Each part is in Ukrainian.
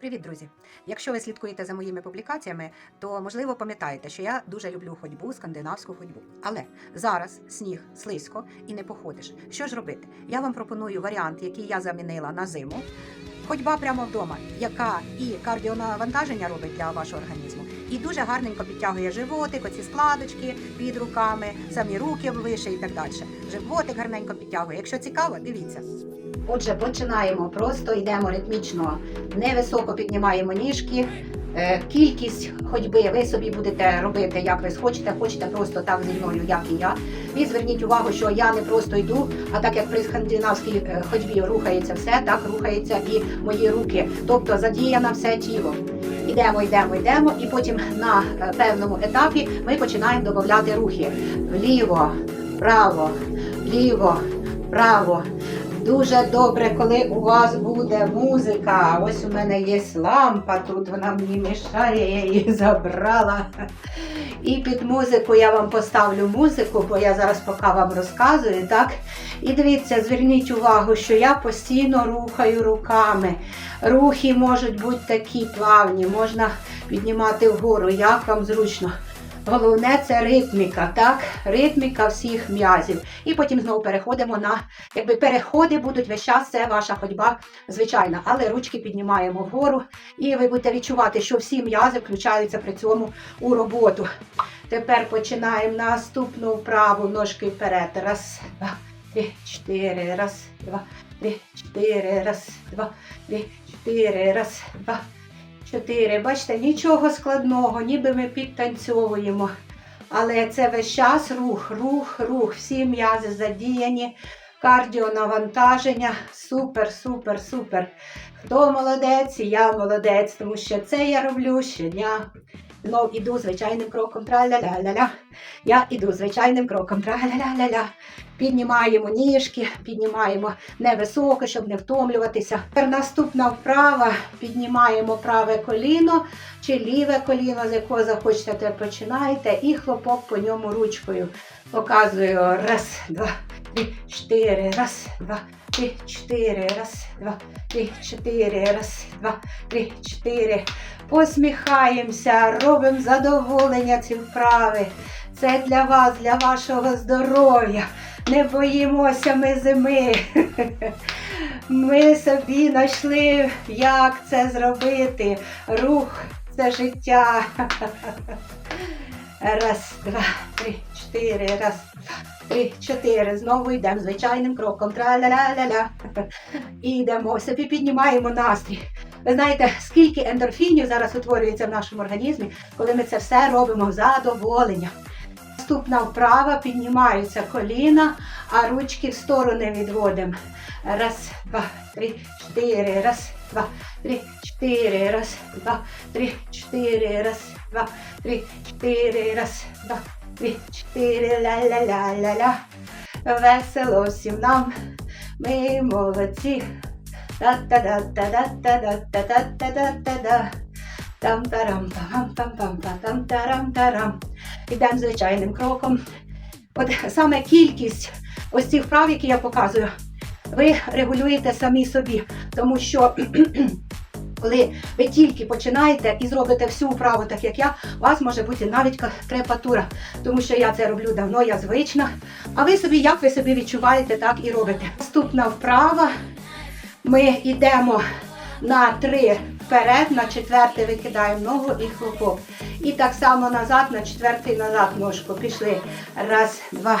Привіт, друзі! Якщо ви слідкуєте за моїми публікаціями, то можливо пам'ятаєте, що я дуже люблю ходьбу, скандинавську ходьбу. Але зараз сніг слизько і не походиш. Що ж робити? Я вам пропоную варіант, який я замінила на зиму. Ходьба прямо вдома, яка і кардіонавантаження робить для вашого організму, і дуже гарненько підтягує животик, оці складочки під руками, самі руки вище і так далі. Животик гарненько підтягує. Якщо цікаво, дивіться. Отже, починаємо. Просто йдемо ритмічно, невисоко піднімаємо ніжки. Е, Кількість ходьби ви собі будете робити, як ви схочете, хочете просто так зі мною, як і я. І зверніть увагу, що я не просто йду, а так як при скандинавській е, ходьбі рухається все, так рухаються і мої руки. Тобто задіяно все тіло. Йдемо, йдемо, йдемо, і потім на е, певному етапі ми починаємо додати рухи вліво, вправо, вліво, вправо. Дуже добре, коли у вас буде музика. Ось у мене є лампа, тут вона мені мішає, я її забрала. І під музику я вам поставлю музику, бо я зараз поки вам розказую, так? І дивіться, зверніть увагу, що я постійно рухаю руками. Рухи можуть бути такі плавні, можна піднімати вгору, як вам зручно. Головне це ритміка, так? Ритміка всіх м'язів. І потім знову переходимо на якби переходи будуть весь час, це ваша ходьба звичайна, але ручки піднімаємо вгору, і ви будете відчувати, що всі м'язи включаються при цьому у роботу. Тепер починаємо наступну вправу ножки вперед. Раз, два, три, чотири. Раз, два, три, чотири. Раз, два, три, чотири. Раз, два, чотири. Бачите, нічого складного, ніби ми підтанцьовуємо. Але це весь час рух, рух, рух. Всі м'язи задіяні. Кардіонавантаження. Супер, супер, супер. Хто молодець, я молодець, тому що це я роблю щодня. Знов іду звичайним кроком. Тра-ля-ля-ля-ля. Я іду звичайним кроком. Тра-ля-ля-ля-ля. Піднімаємо ніжки, піднімаємо невисоко, щоб не втомлюватися. Тепер наступна вправа. Піднімаємо праве коліно чи ліве коліно, з якого захочете, те починаєте, і хлопок по ньому ручкою. Показую. Раз, два, три, чотири. Раз, два, три, чотири. Раз, два, три, чотири. Раз, два, три, чотири. Посміхаємося, робимо задоволення ці вправи. Це для вас, для вашого здоров'я. Не боїмося ми зими. Ми собі знайшли, як це зробити. Рух це життя. Раз, два, три, чотири. Раз, два, три, чотири. Знову йдемо звичайним кроком. Тра-ля-ля-ля-ля. І йдемо собі, піднімаємо настрій. Ви знаєте, скільки ендорфінів зараз утворюється в нашому організмі, коли ми це все робимо задоволення. Наступна вправа, піднімаються коліна, а ручки в сторони відводимо. Раз, два, три, чотири. Раз, два, три, чотири. Раз, два, три, чотири. Раз, два, три, чотири. Раз, два, чотири. Ля-ля-ля-ля-ля. Весело всім нам. Ми молодці. Та-та-да-та-да-та-да-та-да-та-да-та-да. Там-тарам, там-там-там-там, тарам-тарам. Ідемо звичайним кроком. От саме кількість ось цих вправ, які я показую, ви регулюєте самі собі. Тому що коли ви тільки починаєте і зробите всю вправу, так як я, у вас може бути навіть крепатура. Тому що я це роблю давно, я звична. А ви собі, як ви собі відчуваєте, так і робите. Наступна вправа. Ми йдемо на три вперед, на четвертий викидаємо ногу і хлопок. І так само назад, на четвертий назад ножку. Пішли. Раз, два,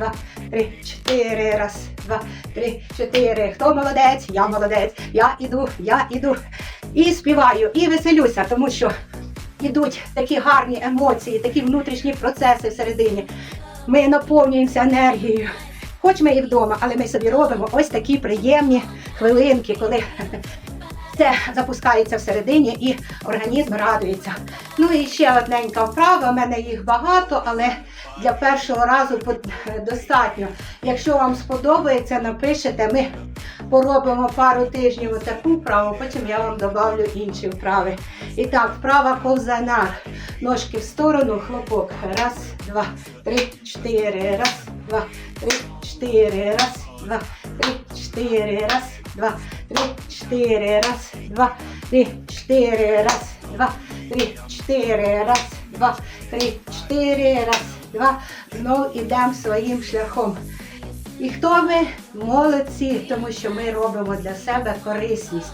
два, три, чотири. Раз, два, три, чотири. Хто молодець? Я молодець. Я іду, я іду. І співаю, і веселюся, тому що ідуть такі гарні емоції, такі внутрішні процеси всередині. Ми наповнюємося енергією. Хоч ми і вдома, але ми собі робимо ось такі приємні хвилинки, коли це запускається всередині і організм радується. Ну і ще одненька вправа. У мене їх багато, але для першого разу достатньо. Якщо вам сподобається, напишете. Ми поробимо пару тижнів отаку вправу, потім я вам добавлю інші вправи. І так, вправа ковзанар. Ножки в сторону, хлопок. Раз, два, три, чотири. Раз, два, три, чотири. Раз, два, три, чотири. Раз, два, три, чотири. Раз, два, три, чотири. Раз, два, три, чотири. Раз, два, три, чотири. Раз, два. Знов ідемо своїм шляхом. І хто ми? Молодці, тому що ми робимо для себе корисність.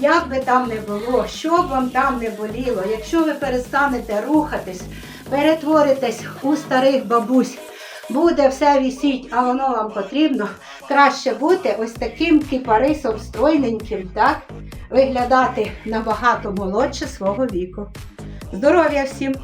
Як би там не було, що б вам там не боліло, якщо ви перестанете рухатись, перетворитесь у старих бабусь, буде все вісіть, а воно вам потрібно краще бути ось таким кипарисом стройненьким, так? Виглядати набагато молодше свого віку. Здоров'я всім!